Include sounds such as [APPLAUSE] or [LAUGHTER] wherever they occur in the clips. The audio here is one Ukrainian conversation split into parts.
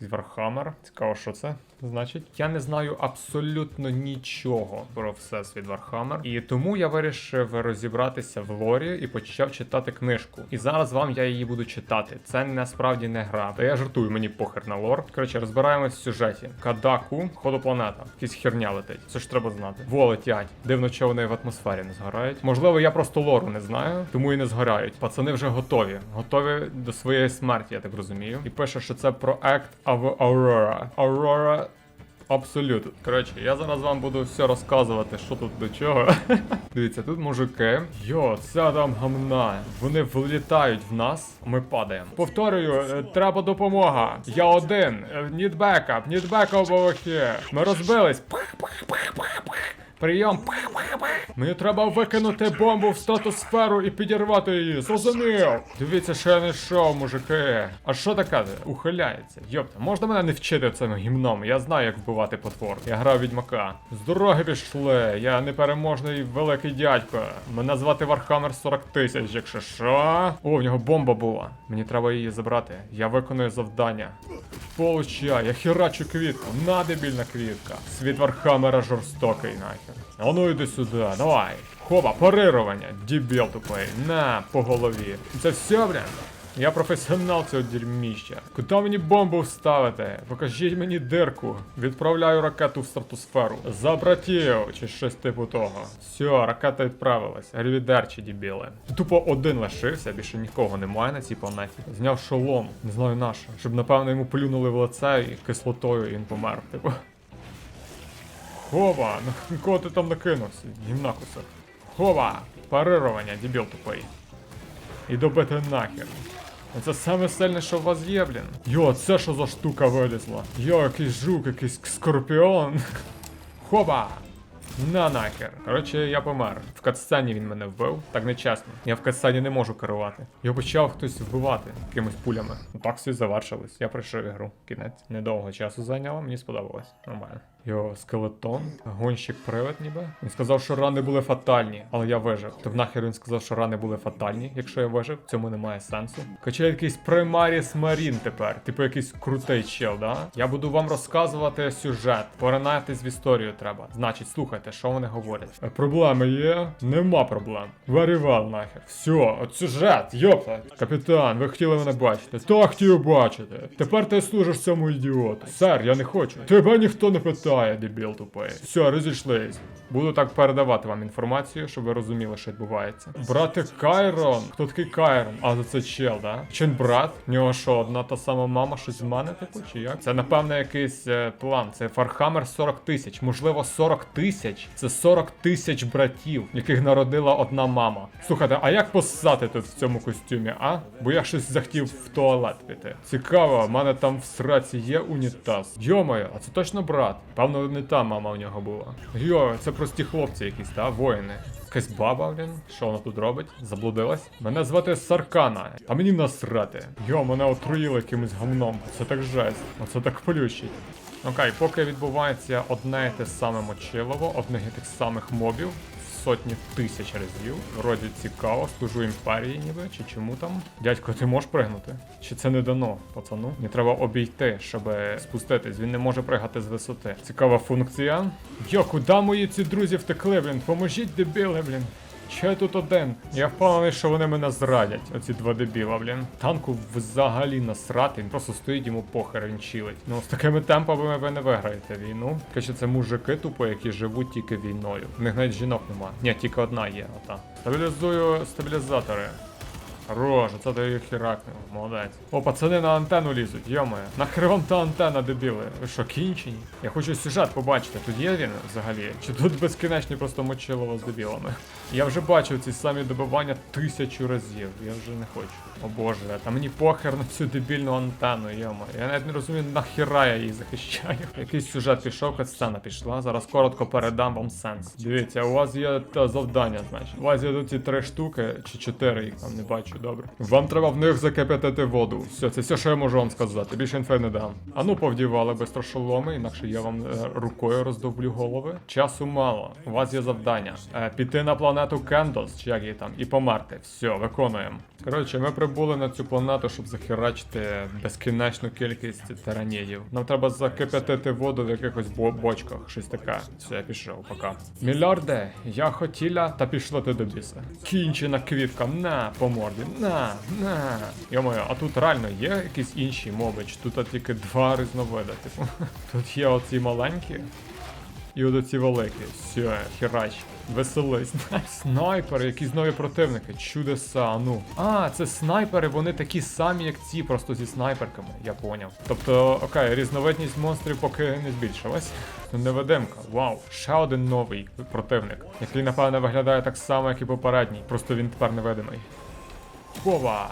Вархаммер. Цікаво, що це значить. Я не знаю абсолютно нічого про всесвіт Вархаммер. І тому я вирішив розібратися в лорі і почав читати книжку. І зараз вам я її буду читати. Це насправді не гра. Та я жартую, мені похер на лор. Коротше, розбираємось в сюжеті. Кадаку, ходопланета. Якась херня летить. Це ж треба знати. Во летять. Дивно, що вони в атмосфері не згорають. Можливо, я просто лору не знаю, тому і не згорають. Пацани вже готові. Готові до своєї смерті, я так розумію. І пише, що це проект Ав- Aurora. Aurora Абсолютно. Коротше, я зараз вам буду все розказувати, що тут до чого. [LAUGHS] Дивіться, тут мужики. Йо, це там гамна. Вони влітають в нас, ми падаємо. Повторюю, е, треба допомога. Я один. Е, Need backup, need backup over here. Ми розбились. Прийом. Мені треба викинути бомбу в стратосферу і підірвати її. Зрозумів. Дивіться, що я не йшов, мужики. А що таке? Ухиляється. Йопта, можна мене не вчити цим гімном? Я знаю, як вбивати потвор. Я грав відьмака. З дороги пішли. Я непереможний великий дядько. Мене звати Вархаммер 40 тисяч, якщо що. О, в нього бомба була. Мені треба її забрати. Я виконую завдання. Получай, я херачу квітку, на дебільна квітка. Світ Вархаммера жорстокий нахер. А ну йди сюди, давай. Хоба, парирування, дебіл тупий, на по голові. Це все, блін. Я професіонал цього дерьміща. Куди мені бомбу вставити? Покажіть мені дирку. Відправляю ракету в стратосферу. За братів, чи щось типу того. Все, ракета відправилась. Рівідерчі дебіли. Тупо один лишився, більше нікого немає на цій планеті. Зняв шолом, не знаю на що. Щоб напевно йому плюнули в лице і кислотою і він помер. Типу. Хова, на кого ти там накинувся? Гімнакуса. Хова! Парирування, дебіл тупий. І добити нахер. Це саме сильне, що у вас є, блін. Йо, це що за штука вилізла? Йо, якийсь жук, якийсь скорпіон. Хоба! На нахер. Коротше, я помер. В катсцені він мене вбив. Так нечесно. Я в катсцені не можу керувати. Його почав хтось вбивати якимись пулями. Ну так все завершилось. Я пройшов ігру. Кінець. Недовго часу зайняло, мені сподобалось. Нормально. Його скелетон, гонщик привид ніби. Він сказав, що рани були фатальні, але я вижив. То нахер він сказав, що рани були фатальні, якщо я вижив, цьому немає сенсу. Качає якийсь примаріс Марін тепер, типу якийсь крутий чел, да? Я буду вам розказувати сюжет. Поринатись в історію треба. Значить, слухайте, що вони говорять. Е, Проблеми є? Нема проблем. Very нахер. Все, от сюжет, йопта. Капітан, ви хотіли мене бачити. Так хотів бачити. Тепер ти служиш цьому ідіоту. Сер, я не хочу. Тебе ніхто не питає, дебіл тупий. Все, розійшлись. Буду так передавати вам інформацію, щоб ви розуміли, що відбувається. Брати Кайрон. Хто такий Кайрон? А за це чел, да? Чи він брат? В нього що, одна та сама мама щось з мене, типу, чи як? Це напевно якийсь е, план. Це Фархаммер 40 тисяч. Можливо, 40 тисяч. Це 40 тисяч братів, яких народила одна мама. Слухайте, а як посати тут в цьому костюмі, а? Бо я щось захотів в туалет піти. Цікаво, в мене там в сраці є унітаз. Йомаю, а це точно брат. Певно, не та мама у нього була. Йо, це прості хлопці якісь, та воїни. Якась баба, блін, що вона тут робить? Заблудилась? Мене звати Саркана, а мені насрати. Йо, мене отруїли якимось гамном. Це так жесть. Оце так плющить. Окей, поки відбувається одне і те саме мочилово, одних і тих самих мобів. Сотні тисяч разів. Вроді цікаво, служу імперії ніби, чи чому там. Дядько, ти можеш пригнути? Чи це не дано, пацану? Не треба обійти, щоб спуститись. Він не може пригати з висоти. Цікава функція. Йо, куди мої ці друзі втекли, блін? Поможіть, дебіли, блін. Чи тут один? Я впевнений, що вони мене зрадять, оці два дебіла, блін. Танку взагалі насрати, він просто стоїть йому похер, він чилить. Ну, з такими темпами ви не виграєте війну. Каже, це мужики тупо, які живуть тільки війною. В них навіть жінок нема. Ні, тільки одна є, ота. Стабілізую стабілізатори. Хорош, це ти їх херакнув, молодець. О, пацани на антенну лізуть, йомає. Нахер вам та антенна, дебіли? Ви що, кінчені? Я хочу сюжет побачити, тут є він взагалі? Чи тут безкінечні просто мочилово з дебілами? Я вже бачив ці самі добивання тисячу разів, я вже не хочу. О боже, та мені похер на цю дебільну антенну, йома. Я навіть не розумію, нахіра я її захищаю. Якийсь сюжет пішов, катсцена пішла. Зараз коротко передам вам сенс. Дивіться, у вас є та завдання, значить. У вас є тут ці три штуки, чи чотири їх там не бачу. Добре. Вам треба в них закипятити воду. Все, це все, що я можу вам сказати. Більше інфи не дам. А ну повдівали бистро шоломи, інакше я вам е, рукою роздовблю голови. Часу мало. У вас є завдання. Е, піти на планету Кендос, чи як її там, і померти. Все, виконуємо. Коротше, ми прибули на цю планету, щоб захерачити безкінечну кількість тиранідів. Нам треба закипятити воду в якихось бо- бочках, щось таке. Все, я пішов, пока. Мільярде, я хотіла, та пішла ти до біса. Кінчена квітка, на, по морді, на, на. Йо-моє, а тут реально є якісь інші моби, чи тут тільки два різновиди, типу. [LAUGHS] Тут є оці маленькі. І от оці великі. Все, херач. Веселись. [LAUGHS] Снайпери, якісь нові противники. Чудеса, ну. А, це снайпери, вони такі самі, як ці, просто зі снайперками, я поняв. Тобто, окей, різновидність монстрів поки не збільшилась. Невидимка, вау. Ще один новий противник, який, напевне, виглядає так само, як і попередній, просто він тепер невидимий. Хова!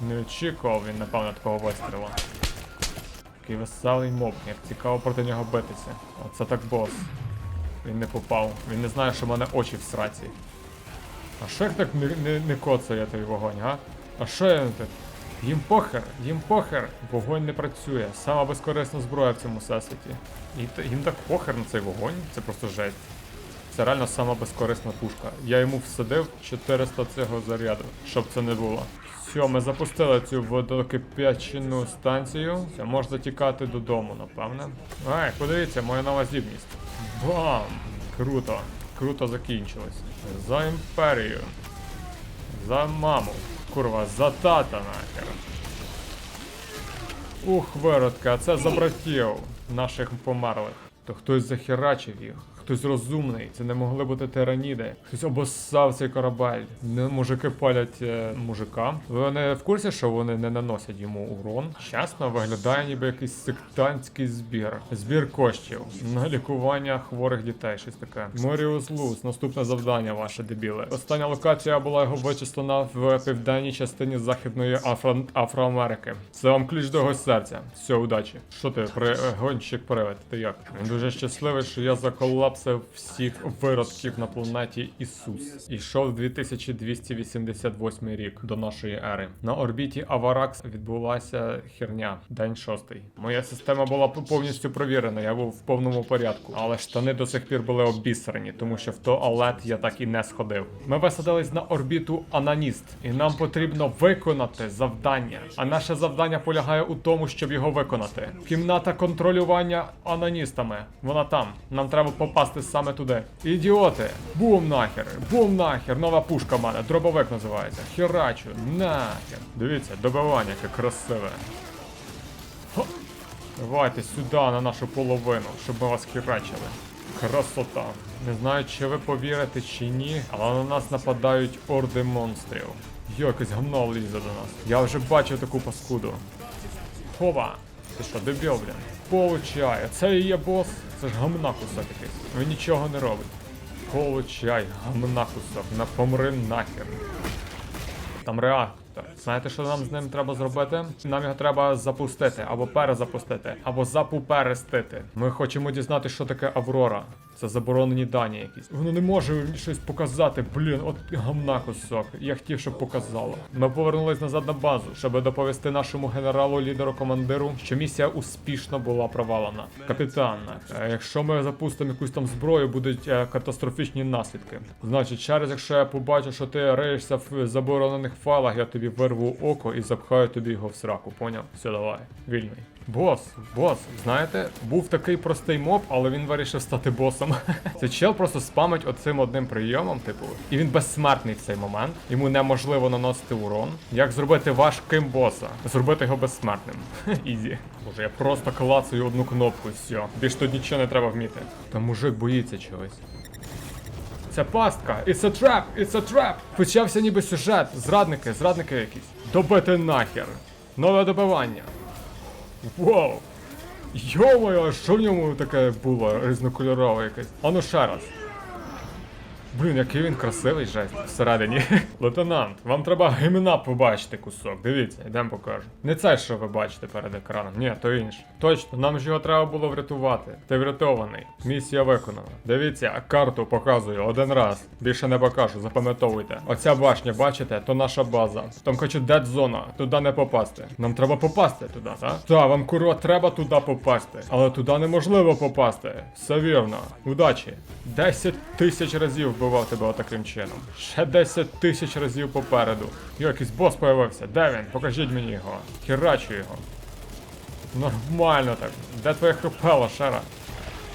Не очікував він, напевно, такого вистрілу. Такий веселий моб, як цікаво проти нього битися. Оце так бос. Він не попав. Він не знає, що в мене очі в сраці. А що як так не, не, не коцає той вогонь, га? А що я так? Їм похер, їм похер. Вогонь не працює. Сама безкорисна зброя в цьому всесвіті. І їм так похер на цей вогонь, це просто жесть. Це реально сама безкорисна пушка. Я йому всадив 400 цього заряду, щоб це не було. Все, ми запустили цю водокип'ячену станцію. Все, можна тікати додому, напевне. Ай, подивіться, моя нова здібність. Бам! Круто. Круто закінчилось. За імперію. За маму. Курва, за тата нахер. Ух, виродка, це за братів наших померлих. То хтось захерачив їх, хтось розумний, це не могли бути тираніди. Хтось обоссав цей корабель. Не мужики палять е, мужика. Ви в курсі, що вони не наносять йому урон? Чесно, виглядає ніби якийсь сектантський збір. Збір коштів на лікування хворих дітей, щось таке. Моріус Луз, наступне завдання ваше дебіли. Остання локація була його вичислена в південній частині Західної Афро... Афроамерики. Це вам ключ до його серця. Все, удачі. Що ти, при... гонщик привид? Ти як? Він дуже щасливий, що я заколапсив всіх виродків на планеті Ісус. Ішов 2288 рік до нашої ери. На орбіті Аваракс відбулася херня. День шостий. Моя система була повністю провірена, я був в повному порядку. Але штани до сих пір були обісрані, тому що в туалет я так і не сходив. Ми висадились на орбіту Ананіст, і нам потрібно виконати завдання. А наше завдання полягає у тому, щоб його виконати. Кімната контролювання аноністами. Вона там. Нам треба попасти саме туди. Ідіоти! Бум нахер! Бум нахер! Нова пушка в мене, дробовик називається. Херачу, нахер. Дивіться, добивання, яке красиве. Давайте сюди на нашу половину, щоб ми вас херачили. Красота. Не знаю, чи ви повірите чи ні, але на нас нападають орди монстрів. Йо, якесь гамно лізе до нас. Я вже бачив таку паскуду. Хова! Ти що, дебіл, блін? Получай, це і є бос. Це ж гамна кусок якийсь. Він нічого не робить. Получай, гамна кусок, на помри нахер. Там реактор. Знаєте, що нам з ним треба зробити? Нам його треба запустити, або перезапустити, або запуперестити. Ми хочемо дізнати, що таке Аврора. Це заборонені дані якісь. Воно не може щось показати. Блін, от гамна кусок. Я хотів, щоб показало. Ми повернулись назад на базу, щоб доповісти нашому генералу, лідеру, командиру, що місія успішно була провалена. Капітан, е, якщо ми запустимо якусь там зброю, будуть е, катастрофічні наслідки. Значить, через якщо я побачу, що ти риєшся в заборонених файлах, я тобі вирву око і запхаю тобі його в сраку. Поняв? Все, давай, вільний. Бос, бос, знаєте, був такий простий моб, але він вирішив стати босом. [LAUGHS] Це чел просто спамить оцим одним прийомом, типу, і він безсмертний в цей момент. Йому неможливо наносити урон. Як зробити важким боса? Зробити його безсмертним. [LAUGHS] Ізі. Боже, я просто клацаю одну кнопку, все. Більш тут нічого не треба вміти. Та мужик боїться чогось. Це пастка, it's a trap, it's a trap. Почався ніби сюжет, зрадники, зрадники якісь. Добити нахер. Нове добивання. Вау! Йо-моє, що в ньому таке було різнокольорове якесь? Ану ще раз. Блін, який він красивий жесть всередині. [LAUGHS] Лейтенант, вам треба гімна побачити кусок. Дивіться, йдемо покажу. Не це, що ви бачите перед екраном. Ні, то інше. Точно, нам ж його треба було врятувати. Ти врятований. Місія виконана. Дивіться, карту показую один раз. Більше не покажу, запам'ятовуйте. Оця башня, бачите, то наша база. Там хочу дед зона, туди не попасти. Нам треба попасти туди, так? Так, вам курва треба туди попасти. Але туди неможливо попасти. Все вірно. Удачі. 10 тисяч разів вбивав тебе отаким чином. Ще 10 тисяч разів попереду. Йо, якийсь бос появився. Де він? Покажіть мені його. Херачу його. Нормально так. Де твоя хрупела, шера?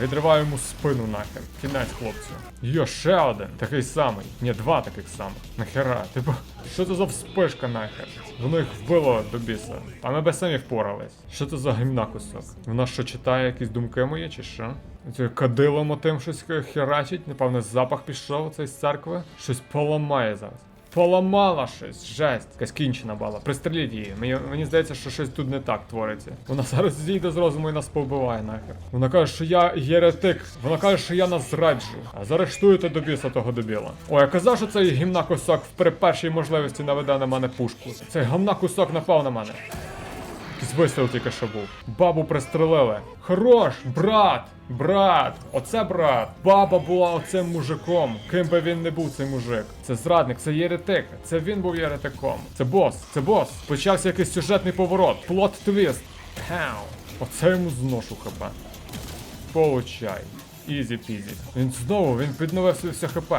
Відриваю йому спину нахер. Кінець хлопцю. Йо, ще один. Такий самий. Ні, два таких самих. Нахера? Типу, що це за вспишка нахер? Воно їх вбило до біса. А ми би самі впорались. Що це за гімна кусок? Вона що читає якісь думки мої, чи що? Це кадилом отим щось херачить, напевно, запах пішов цей з церкви. Щось поламає зараз. Поламала щось, жесть, якась кінчена бала. Пристріліть її. Мені, мені здається, що щось тут не так твориться. Вона зараз зійде з розуму і нас повбиває нахер. Вона каже, що я єретик. Вона каже, що я нас зраджу. А заарештуєте до біса того дебіла. Ой, я казав, що цей гімна кусок при першій можливості наведе на мене пушку. Цей гамна кусок напав на мене. Якийсь тільки що був. Бабу пристрелили. Хорош, брат! Брат! Оце брат! Баба була оцим мужиком. Ким би він не був цей мужик. Це зрадник, це єретик. Це він був єретиком. Це бос, це бос. Почався якийсь сюжетний поворот. Плот твіст. Пау. Оце йому зношу хп. Получай. Ізі пізі. Він знову, він підновив собі все хп.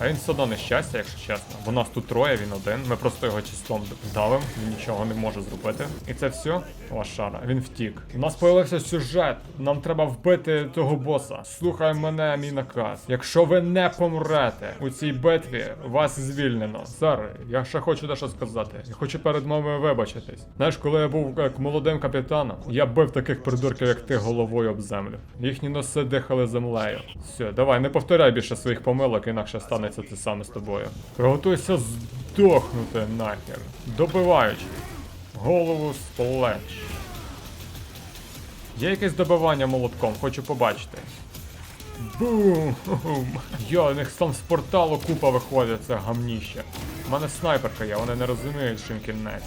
А він все одно нещастя, якщо чесно. Бо нас тут троє, він один. Ми просто його числом давим, він нічого не може зробити. І це все лошара. Він втік. У нас появився сюжет. Нам треба вбити того боса. Слухай мене, мій наказ. Якщо ви не помрете у цій битві, вас звільнено. Зараз, я ще хочу дещо сказати. Я хочу перед вами вибачитись. Знаєш, коли я був як молодим капітаном, я бив таких придурків, як ти, головою об землю. Їхні носи дихали землею. Все, давай, не повторяй більше своїх помилок, інакше станеться те саме з тобою. Приготуйся здохнути нахер. Добиваючи. Голову з плеч. Є якесь добивання молотком, хочу побачити. Бум! Йо, у них там з порталу купа виходить, це гамніще. У мене снайперка є, вони не розуміють, їм кінець.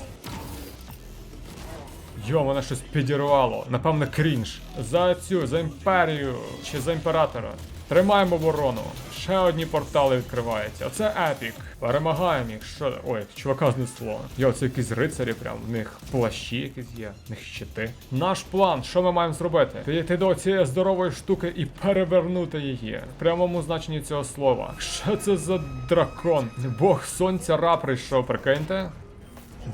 Йо, мене щось підірвало. Напевне, крінж. За цю, за імперію чи за імператора. Тримаємо оборону. Ще одні портали відкриваються. Оце епік. Перемагаємо їх. Що. Ой, чувака знесло. Йо, це якісь рицарі, прям. В них плащі якісь є, в них щити. Наш план, що ми маємо зробити? Підійти до цієї здорової штуки і перевернути її. В прямому значенні цього слова. Що це за дракон? Бог сонця ра прийшов, прикиньте.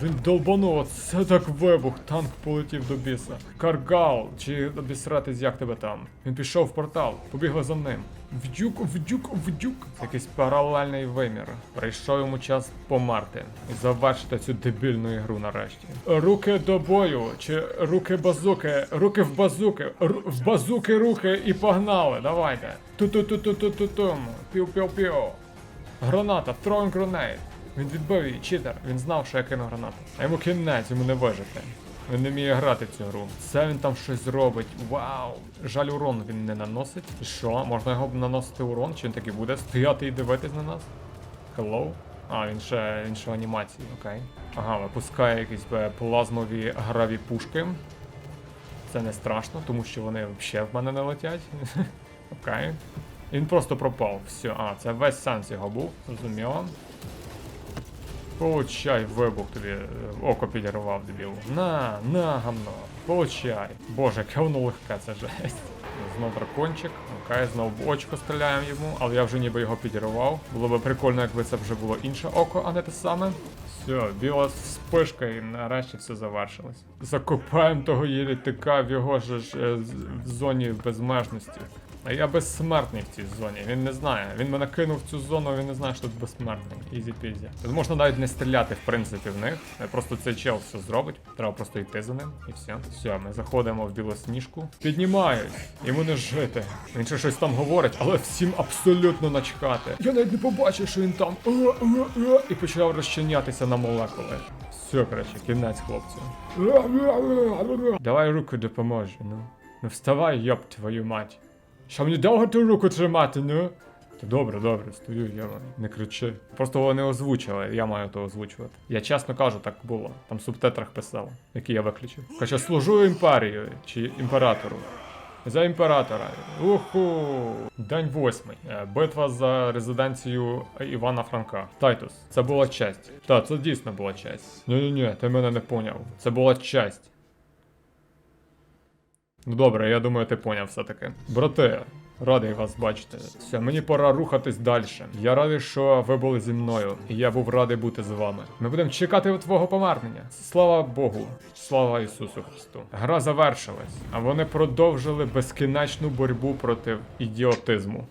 Він долбанув, це так вибух, танк полетів до біса. Каргал, чи обісратись як тебе там. Він пішов в портал, побігли за ним. Вдюк, вдюк, вдюк. Якийсь паралельний вимір. Прийшов йому час померти і завершити цю дебільну ігру нарешті. Руки до бою, чи руки базуки, руки в базуки, ру- в базуки руки і погнали, давайте. Ту-ту-ту-ту-ту-тум, пів-пів-пів. Граната, throwing grenade. Він відбив її, читер. Він знав, що я кину гранату. А йому кінець, йому не вижити. Він не вміє грати в цю гру. Це він там щось зробить. Вау! Жаль, урон він не наносить. І що? Можна його наносити урон? Чи він таки буде стояти і дивитись на нас? Hello? А, він ще ще анімації, окей. Ага, випускає якісь е, плазмові граві пушки. Це не страшно, тому що вони взагалі в мене не летять. [LAUGHS] Окей. Він просто пропав. Все, а, це весь сенс його був, зрозуміло. Получай вибух тобі е, око підірвав дебіл. На, на, гамно. Получай. Боже, яке воно легке, це жесть. Знов дракончик. Окей, знов в очко стріляємо йому, але я вже ніби його підірвав. Було би прикольно, якби це вже було інше око, а не те саме. Все, біла спишка і нарешті все завершилось. Закопаємо того єретика в його ж е, з- в зоні безмежності. А я безсмертний в цій зоні. Він не знає. Він мене кинув в цю зону, він не знає, що тут безсмертний. Ізі пізі. Тут можна навіть не стріляти, в принципі, в них. Просто цей чел все зробить. Треба просто йти за ним і все. Все, ми заходимо в білосніжку. Піднімають. Йому не жити. Він ще щось там говорить, але всім абсолютно начхати. Я навіть не побачив, що він там. «Е, е, е», І почав розчинятися на молекули. Все, коротше, кінець хлопцю. Давай руку допоможу, ну. Ну вставай, йоп твою мать. Що мені довго ту руку тримати, ну? Та добре, добре, стою, я не кричи. Просто вони озвучили, я маю то озвучувати. Я чесно кажу, так було. Там в субтитрах писало, які я виключив. Хоча служу імперію чи імператору. За імператора. Уху! День восьмий. Е, Битва за резиденцію Івана Франка. Тайтус. Це була честь. Так, це дійсно була честь. Ні-ні-ні, ти мене не поняв. Це була честь. Ну добре, я думаю, ти поняв все-таки. Брате, радий вас бачити. Все, мені пора рухатись далі. Я радий, що ви були зі мною, і я був радий бути з вами. Ми будемо чекати твого повернення. Слава Богу, слава Ісусу Христу. Гра завершилась, а вони продовжили безкінечну боротьбу проти ідіотизму.